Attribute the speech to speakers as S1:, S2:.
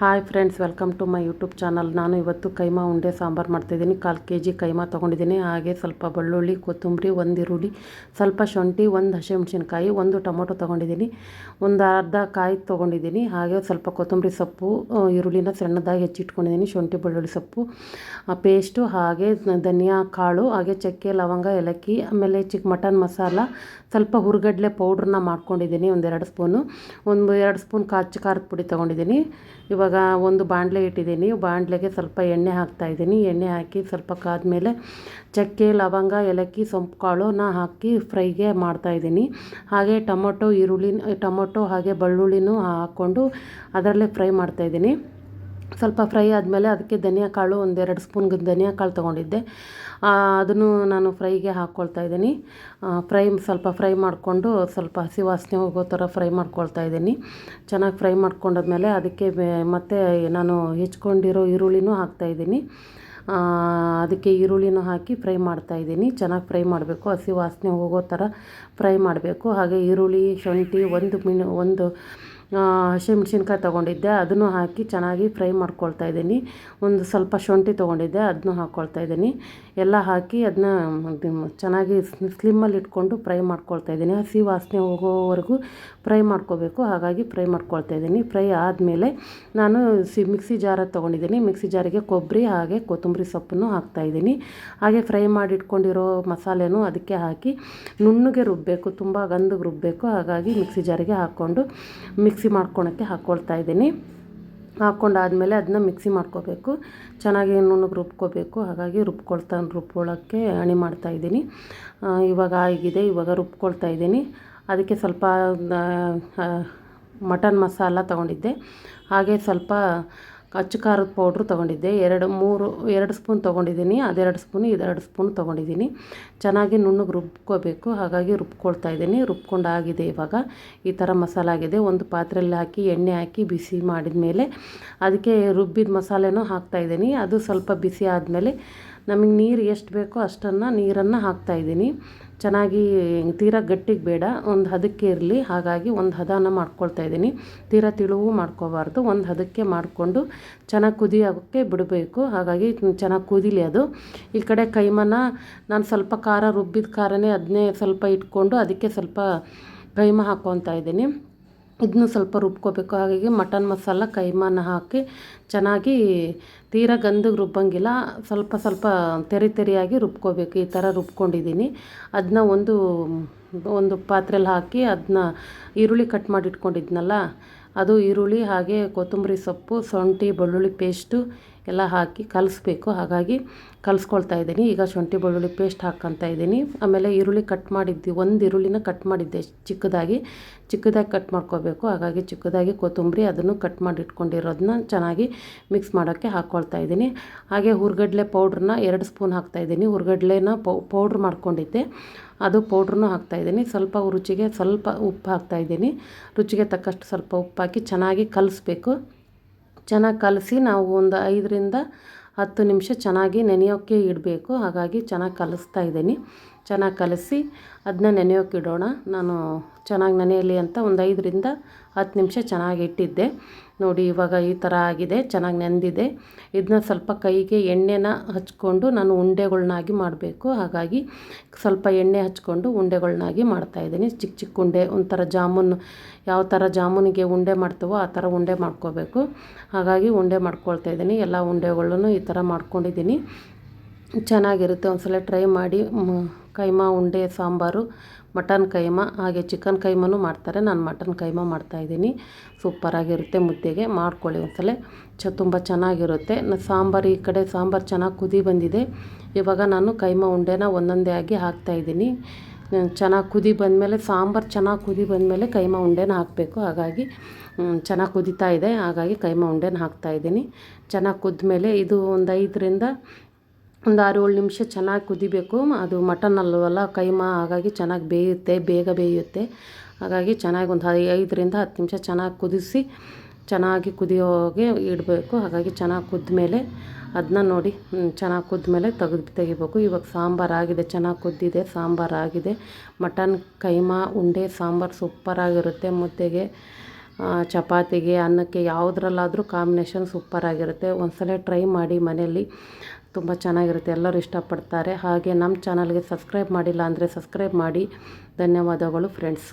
S1: Hi friends, welcome to my YouTube channel. ನಾನು ಇವತ್ತು ಕೈಮಾ ಉಂಡೆ ಸಾಂಬಾರು ಮಾಡ್ತಾಯಿದ್ದೀನಿ ಕಾಲು ಕೆ ಜಿ ಕೈಮಾ ತೊಗೊಂಡಿದ್ದೀನಿ. ಹಾಗೆ ಸ್ವಲ್ಪ ಬೆಳ್ಳುಳ್ಳಿ, ಕೊತ್ತಂಬರಿ, ಒಂದು ಈರುಳ್ಳಿ, ಸ್ವಲ್ಪ ಶುಂಠಿ, ಒಂದು ಹಸಿಮೆಣ್ಸಿನ್ಕಾಯಿ, ಒಂದು ಟೊಮೊಟೊ ತೊಗೊಂಡಿದ್ದೀನಿ. ಒಂದು ಅರ್ಧ ಕಾಯಿ ತೊಗೊಂಡಿದ್ದೀನಿ. ಹಾಗೆ ಸ್ವಲ್ಪ ಕೊತ್ತಂಬರಿ ಸೊಪ್ಪು ಈರುಳ್ಳಿನ ಸಣ್ಣದಾಗಿ ಹೆಚ್ಚಿಟ್ಕೊಂಡಿದ್ದೀನಿ. ಶುಂಠಿ, ಬೆಳ್ಳುಳ್ಳಿ ಸೊಪ್ಪು ಪೇಸ್ಟು, ಹಾಗೆ ಧನಿಯಾ, ಕಾಳು, ಹಾಗೆ ಚಕ್ಕೆ, ಲವಂಗ, ಏಲಕ್ಕಿ, ಆಮೇಲೆ ಚಿಕ್ಕ ಮಟನ್ ಮಸಾಲ, ಸ್ವಲ್ಪ ಹುರ್ಗಡ್ಲೆ ಪೌಡ್ರನ್ನ ಮಾಡ್ಕೊಂಡಿದ್ದೀನಿ. ಒಂದೆರಡು ಸ್ಪೂನು, ಒಂದು ಎರಡು ಸ್ಪೂನ್ ಕಾಚು, ಖಾರದ ಪುಡಿ ತೊಗೊಂಡಿದ್ದೀನಿ. ಇವಾಗ ಒಂದು ಬಾಣಲೆ ಇಟ್ಟಿದ್ದೀನಿ. ಬಾಣಲೆಗೆ ಸ್ವಲ್ಪ ಎಣ್ಣೆ ಹಾಕ್ತಾಯಿದ್ದೀನಿ ಎಣ್ಣೆ ಹಾಕಿ ಸ್ವಲ್ಪ ಕಾದ್ಮೇಲೆ ಚಕ್ಕೆ, ಲವಂಗ, ಏಲಕ್ಕಿ, ಸೊಂಪು ಕಾಳನ್ನ ಹಾಕಿ ಫ್ರೈಗೆ ಮಾಡ್ತಾಯಿದ್ದೀನಿ ಹಾಗೆ ಟೊಮೊಟೊ, ಈರುಳ್ಳಿ, ಟೊಮೊಟೊ ಹಾಗೆ ಬೆಳ್ಳುಳ್ಳಿನೂ ಹಾಕ್ಕೊಂಡು ಅದರಲ್ಲೇ ಫ್ರೈ ಮಾಡ್ತಾಯಿದ್ದೀನಿ ಸ್ವಲ್ಪ ಫ್ರೈ ಆದಮೇಲೆ ಅದಕ್ಕೆ ಧನಿಯಾ ಕಾಳು ಒಂದೆರಡು ಸ್ಪೂನ್ ಧನಿಯಾ ಕಾಳು ತೊಗೊಂಡಿದ್ದೆ. ಅದನ್ನು ನಾನು ಫ್ರೈಗೆ ಹಾಕ್ಕೊಳ್ತಾ ಇದ್ದೀನಿ. ಫ್ರೈ ಸ್ವಲ್ಪ ಫ್ರೈ ಮಾಡಿಕೊಂಡು ಸ್ವಲ್ಪ ಹಸಿ ವಾಸನೆ ಹೋಗೋ ಥರ ಫ್ರೈ ಮಾಡ್ಕೊಳ್ತಾ ಇದ್ದೀನಿ. ಚೆನ್ನಾಗಿ ಫ್ರೈ ಮಾಡ್ಕೊಂಡಾದ್ಮೇಲೆ ಅದಕ್ಕೆ ಮತ್ತೆ ನಾನು ಹೆಚ್ಕೊಂಡಿರೋ ಈರುಳ್ಳಿನೂ ಹಾಕ್ತಾಯಿದ್ದೀನಿ ಅದಕ್ಕೆ ಈರುಳ್ಳಿನೂ ಹಾಕಿ ಫ್ರೈ ಮಾಡ್ತಾಯಿದ್ದೀನಿ ಚೆನ್ನಾಗಿ ಫ್ರೈ ಮಾಡಬೇಕು. ಹಸಿ ವಾಸನೆ ಹೋಗೋ ಥರ ಫ್ರೈ ಮಾಡಬೇಕು. ಹಾಗೆ ಈರುಳ್ಳಿ, ಶುಂಠಿ, ಒಂದು ಮಿಣು ಒಂದು ಹಸಿಮೆಣ್ಸಿನ್ಕಾಯಿ ತೊಗೊಂಡಿದ್ದೆ. ಅದನ್ನು ಹಾಕಿ ಚೆನ್ನಾಗಿ ಫ್ರೈ ಮಾಡ್ಕೊಳ್ತಾ ಇದ್ದೀನಿ. ಒಂದು ಸ್ವಲ್ಪ ಶುಂಠಿ ತೊಗೊಂಡಿದ್ದೆ, ಅದನ್ನು ಹಾಕ್ಕೊಳ್ತಾ ಇದ್ದೀನಿ. ಎಲ್ಲ ಹಾಕಿ ಅದನ್ನ ಚೆನ್ನಾಗಿ ಸ್ಲಿಮ್ಮಲ್ಲಿ ಇಟ್ಕೊಂಡು ಫ್ರೈ ಮಾಡ್ಕೊಳ್ತಾ ಇದ್ದೀನಿ. ಹಸಿ ವಾಸನೆ ಹೋಗೋವರೆಗೂ ಫ್ರೈ ಮಾಡ್ಕೋಬೇಕು. ಹಾಗಾಗಿ ಫ್ರೈ ಮಾಡ್ಕೊಳ್ತಾ ಇದ್ದೀನಿ. ಫ್ರೈ ಆದಮೇಲೆ ನಾನು ಸಿ, ಮಿಕ್ಸಿ ಜಾರ ತೊಗೊಂಡಿದ್ದೀನಿ. ಮಿಕ್ಸಿ ಜಾರಿಗೆ ಕೊಬ್ಬರಿ, ಹಾಗೆ ಕೊತ್ತಂಬರಿ ಸೊಪ್ಪನ್ನು ಹಾಕ್ತಾಯಿದ್ದೀನಿ ಹಾಗೆ ಫ್ರೈ ಮಾಡಿ ಇಟ್ಕೊಂಡಿರೋ ಮಸಾಲೆನೂ ಅದಕ್ಕೆ ಹಾಕಿ ನುಣ್ಣಗೆ ರುಬ್ಬಬೇಕು ತುಂಬ ಗಂಧಗೆ ರುಬ್ಬಬೇಕು ಹಾಗಾಗಿ ಮಿಕ್ಸಿ ಜಾರಿಗೆ ಹಾಕ್ಕೊಂಡು ಮಿಕ್ಸಿ ಮಾಡ್ಕೊಳಕ್ಕೆ ಹಾಕ್ಕೊಳ್ತಾ ಇದ್ದೀನಿ. ಹಾಕ್ಕೊಂಡಾದಮೇಲೆ ಅದನ್ನ ಮಿಕ್ಸಿ ಮಾಡ್ಕೋಬೇಕು. ಚೆನ್ನಾಗಿ ನುಣ್ಣಗೆ ರುಬ್ಕೋಬೇಕು. ಹಾಗಾಗಿ ರುಬ್ಕೊಳ್ತಾ ರುಬ್ಕೊಳ್ಳೋಕ್ಕೆ ಅಣಿ ಮಾಡ್ತಾಯಿದ್ದೀನಿ ಇವಾಗ ಆಗಿದೆ. ಇವಾಗ ರುಬ್ಕೊಳ್ತಾ ಇದ್ದೀನಿ. ಅದಕ್ಕೆ ಸ್ವಲ್ಪ ಮಟನ್ ಮಸಾಲ ತೊಗೊಂಡಿದ್ದೆ. ಹಾಗೆ ಸ್ವಲ್ಪ ಅಚ್ಚ ಖಾರದ ಪೌಡ್ರು ತೊಗೊಂಡಿದ್ದೆ. ಎರಡು, ಮೂರು, ಎರಡು ಸ್ಪೂನ್ ತೊಗೊಂಡಿದ್ದೀನಿ. ಅದೆರಡು ಸ್ಪೂನ್, ಇದೆರಡು ಸ್ಪೂನ್ ತೊಗೊಂಡಿದ್ದೀನಿ. ಚೆನ್ನಾಗಿ ನುಣ್ಣಗೆ ರುಬ್ಕೋಬೇಕು. ಹಾಗಾಗಿ ರುಬ್ಕೊಳ್ತಾ ಇದ್ದೀನಿ. ರುಬ್ಕೊಂಡಾಗಿದೆ ಇವಾಗ. ಈ ಥರ ಮಸಾಲ ಆಗಿದೆ. ಒಂದು ಪಾತ್ರೆಯಲ್ಲಿ ಹಾಕಿ, ಎಣ್ಣೆ ಹಾಕಿ, ಬಿಸಿ ಮಾಡಿದ ಮೇಲೆ ಅದಕ್ಕೆ ರುಬ್ಬಿದ ಮಸಾಲೆನೂ ಹಾಕ್ತಾಯಿದ್ದೀನಿ ಅದು ಸ್ವಲ್ಪ ಬಿಸಿ ಆದಮೇಲೆ ನಮಗೆ ನೀರು ಎಷ್ಟು ಬೇಕೋ ಅಷ್ಟನ್ನು ನೀರನ್ನು ಹಾಕ್ತಾಯಿದ್ದೀನಿ ಚೆನ್ನಾಗಿ ತೀರಾ ಗಟ್ಟಿಗೆ ಬೇಡ, ಒಂದು ಹದಕ್ಕೆ ಇರಲಿ. ಹಾಗಾಗಿ ಒಂದು ಹದನ ಮಾಡ್ಕೊಳ್ತಾ ಇದ್ದೀನಿ. ತೀರಾ ತಿಳುವು ಮಾಡ್ಕೋಬಾರ್ದು. ಒಂದು ಹದಕ್ಕೆ ಮಾಡಿಕೊಂಡು ಚೆನ್ನಾಗಿ ಕುದಿಯೋಕ್ಕೆ ಬಿಡಬೇಕು. ಹಾಗಾಗಿ ಚೆನ್ನಾಗಿ ಕುದಿಲಿ ಅದು. ಈ ಕಡೆ ಕೈಮನ ನಾನು ಸ್ವಲ್ಪ ಖಾರ ರುಬ್ಬಿದ ಖಾರನೇ ಅದನ್ನೇ ಸ್ವಲ್ಪ ಇಟ್ಕೊಂಡು ಅದಕ್ಕೆ ಸ್ವಲ್ಪ ಕೈಮ ಹಾಕ್ಕೊತಾ ಇದ್ದೀನಿ. ಇದನ್ನು ಸ್ವಲ್ಪ ರುಬ್ಕೋಬೇಕು. ಹಾಗಾಗಿ ಮಟನ್ ಮಸಾಲ, ಕೈಮಾನ ಹಾಕಿ ಚೆನ್ನಾಗಿ ತೀರಾ ಗಂಧಗೆ ರುಬ್ಬಂಗಿಲ್ಲ, ಸ್ವಲ್ಪ ಸ್ವಲ್ಪ ತೆರಿ ತೆರಿಯಾಗಿ ರುಬ್ಕೋಬೇಕು. ಈ ಥರ ರುಬ್ಕೊಂಡಿದ್ದೀನಿ. ಅದನ್ನ ಒಂದು ಒಂದು ಪಾತ್ರೆಯಲ್ಲಿ ಹಾಕಿ ಅದನ್ನ ಈರುಳ್ಳಿ ಕಟ್ ಮಾಡಿ ಇಟ್ಕೊಂಡಿದ್ನಲ್ಲ ಅದು ಈರುಳ್ಳಿ ಹಾಗೆ ಕೊತ್ತಂಬರಿ ಸೊಪ್ಪು, ಶುಂಠಿ, ಬೆಳ್ಳುಳ್ಳಿ ಪೇಸ್ಟು ಎಲ್ಲ ಹಾಕಿ ಕಲಿಸ್ಬೇಕು. ಹಾಗಾಗಿ ಕಲಿಸ್ಕೊಳ್ತಾ ಇದ್ದೀನಿ. ಈಗ ಶುಂಠಿ ಬೆಳ್ಳುಳ್ಳಿ ಪೇಸ್ಟ್ ಹಾಕ್ಕೊತಾ ಇದ್ದೀನಿ. ಆಮೇಲೆ ಈರುಳ್ಳಿ ಕಟ್ ಮಾಡಿದ್ದು ಒಂದು ಈರುಳ್ಳಿನ ಕಟ್ ಮಾಡಿದ್ದೆ. ಚಿಕ್ಕದಾಗಿ ಚಿಕ್ಕದಾಗಿ ಕಟ್ ಮಾಡ್ಕೋಬೇಕು. ಹಾಗಾಗಿ ಚಿಕ್ಕದಾಗಿ ಕೊತ್ತಂಬರಿ ಅದನ್ನು ಕಟ್ ಮಾಡಿ ಇಟ್ಕೊಂಡಿರೋದನ್ನ ಚೆನ್ನಾಗಿ ಮಿಕ್ಸ್ ಮಾಡೋಕ್ಕೆ ಹಾಕ್ಕೊಳ್ತಾ ಇದ್ದೀನಿ. ಹಾಗೆ ಹುರ್ಗಡ್ಲೆ ಪೌಡ್ರನ್ನ ಎರಡು ಸ್ಪೂನ್ ಹಾಕ್ತಾಯಿದ್ದೀನಿ ಹುರ್ಗಡ್ಲೆನ ಪೌ ಪೌಡ್ರ್ ಮಾಡ್ಕೊಂಡಿದ್ದೆ. ಅದು ಪೌಡ್ರನ್ನೂ ಹಾಕ್ತಾಯಿದ್ದೀನಿ ಸ್ವಲ್ಪ ರುಚಿಗೆ ಸ್ವಲ್ಪ ಉಪ್ಪು ಹಾಕ್ತಾಯಿದ್ದೀನಿ ರುಚಿಗೆ ತಕ್ಕಷ್ಟು ಸ್ವಲ್ಪ ಉಪ್ಪು ಹಾಕಿ ಚೆನ್ನಾಗಿ ಕಲಿಸ್ಬೇಕು. ಚೆನ್ನಾಗಿ ಕಲಸಿ ನಾವು ಒಂದು ಐದರಿಂದ ಹತ್ತು ನಿಮಿಷ ಚೆನ್ನಾಗಿ ನೆನೆಯೋಕ್ಕೆ ಇಡಬೇಕು. ಹಾಗಾಗಿ ಚೆನ್ನಾಗಿ ಕಲಿಸ್ತಾ ಇದ್ದೀನಿ. ಚೆನ್ನಾಗಿ ಕಲಸಿ ಅದನ್ನ ನೆನೆಯೋಕೆ ಇಡೋಣ. ನಾನು ಚೆನ್ನಾಗಿ ನೆನೆಯಲಿ ಅಂತ ಒಂದು ಐದರಿಂದ ಹತ್ತು ನಿಮಿಷ ಚೆನ್ನಾಗಿ ಇಟ್ಟಿದ್ದೆ. ನೋಡಿ ಇವಾಗ ಈ ಥರ ಆಗಿದೆ, ಚೆನ್ನಾಗಿ ನೆಂದಿದೆ. ಇದನ್ನ ಸ್ವಲ್ಪ ಕೈಗೆ ಎಣ್ಣೆನ ಹಚ್ಕೊಂಡು ನಾನು ಉಂಡೆಗಳನ್ನಾಗಿ ಮಾಡಬೇಕು. ಹಾಗಾಗಿ ಸ್ವಲ್ಪ ಎಣ್ಣೆ ಹಚ್ಕೊಂಡು ಉಂಡೆಗಳ್ನಾಗಿ ಮಾಡ್ತಾಯಿದ್ದೀನಿ ಚಿಕ್ಕ ಚಿಕ್ಕ ಉಂಡೆ, ಒಂಥರ ಜಾಮೂನ್, ಯಾವ ಥರ ಜಾಮೂನಿಗೆ ಉಂಡೆ ಮಾಡ್ತೀವೋ ಆ ಥರ ಉಂಡೆ ಮಾಡ್ಕೋಬೇಕು. ಹಾಗಾಗಿ ಉಂಡೆ ಮಾಡ್ಕೊಳ್ತಾ ಇದ್ದೀನಿ. ಎಲ್ಲ ಉಂಡೆಗಳನ್ನು ಈ ಥರ ಮಾಡ್ಕೊಂಡಿದ್ದೀನಿ. ಚೆನ್ನಾಗಿರುತ್ತೆ. ಒಂದ್ಸಲ ಟ್ರೈ ಮಾಡಿ ಕೈಮಾ, ಉಂಡೆ, ಸಾಂಬಾರು, ಮಟನ್ ಕೈಮಾ, ಹಾಗೆ ಚಿಕನ್ ಕೈಮಾನು ಮಾಡ್ತಾರೆ. ನಾನು ಮಟನ್ ಕೈಮಾ ಮಾಡ್ತಾಯಿದ್ದೀನಿ ಸೂಪರಾಗಿರುತ್ತೆ ಮುದ್ದೆಗೆ. ಮಾಡ್ಕೊಳ್ಳಿ ಒಂದ್ಸಲ. ಚ, ತುಂಬ ಚೆನ್ನಾಗಿರುತ್ತೆ. ಸಾಂಬಾರು, ಈ ಕಡೆ ಸಾಂಬಾರು ಚೆನ್ನಾಗಿ ಕುದಿ ಬಂದಿದೆ. ಇವಾಗ ನಾನು ಕೈಮಾ, ಉಂಡೆನ ಒಂದೊಂದೇ ಆಗಿ ಹಾಕ್ತಾಯಿದ್ದೀನಿ ಚೆನ್ನಾಗಿ ಕುದಿ ಬಂದಮೇಲೆ, ಸಾಂಬಾರು ಚೆನ್ನಾಗಿ ಕುದಿ ಬಂದಮೇಲೆ ಕೈಮಾ, ಉಂಡೆನ ಹಾಕಬೇಕು. ಹಾಗಾಗಿ ಚೆನ್ನಾಗಿ ಕುದೀತಾ ಇದೆ. ಹಾಗಾಗಿ ಕೈಮಾ, ಉಂಡೆನ ಹಾಕ್ತಾಯಿದ್ದೀನಿ ಚೆನ್ನಾಗಿ ಕುದ್ಮೇಲೆ ಇದು ಒಂದು ಐದರಿಂದ ಒಂದು ಆರು ಏಳು ನಿಮಿಷ ಚೆನ್ನಾಗಿ ಕುದಿಬೇಕು. ಅದು ಮಟನ್ ಅಲ್ವಲ್ಲ, ಕೈಮಾ ಹಾಗಾಗಿ ಚೆನ್ನಾಗಿ ಬೇಯುತ್ತೆ, ಬೇಗ ಬೇಯುತ್ತೆ. ಹಾಗಾಗಿ ಚೆನ್ನಾಗಿ ಒಂದು ಐದರಿಂದ ಹತ್ತು ನಿಮಿಷ ಚೆನ್ನಾಗಿ ಕುದಿಸಿ ಚೆನ್ನಾಗಿ ಕುದಿಯೋಗೆ ಇಡಬೇಕು. ಹಾಗಾಗಿ ಚೆನ್ನಾಗಿ ಕುದ್ದ ಮೇಲೆ ಅದನ್ನ ನೋಡಿ ಚೆನ್ನಾಗಿ ಕುದ್ಮೇಲೆ ತೆಗೆದು ತೆಗಿಬೇಕು. ಇವಾಗ ಸಾಂಬಾರು ಆಗಿದೆ, ಚೆನ್ನಾಗಿ ಕುದ್ದಿದೆ, ಸಾಂಬಾರು ಆಗಿದೆ. ಮಟನ್ ಕೈಮಾ, ಉಂಡೆ, ಸಾಂಬಾರು ಸೂಪರಾಗಿರುತ್ತೆ ಮುದ್ದೆಗೆ. ಚಪಾತಿಗೆ, ಅನ್ನಕ್ಕೆ ಯಾವುದ್ರಲ್ಲಾದರೂ ಕಾಂಬಿನೇಷನ್ ಸೂಪರಾಗಿರುತ್ತೆ ಒಂದ್ಸಲ ಟ್ರೈ ಮಾಡಿ ಮನೆಯಲ್ಲಿ. ತುಂಬ ಚೆನ್ನಾಗಿರುತ್ತೆ. ಎಲ್ಲರೂ ಇಷ್ಟಪಡ್ತಾರೆ. ಹಾಗೆ ನಮ್ಮ ಚಾನಲ್ಗೆ ಸಬ್ಸ್ಕ್ರೈಬ್ ಮಾಡಿಲ್ಲ ಅಂದರೆ ಸಬ್ಸ್ಕ್ರೈಬ್ ಮಾಡಿ. ಧನ್ಯವಾದಗಳು ಫ್ರೆಂಡ್ಸ್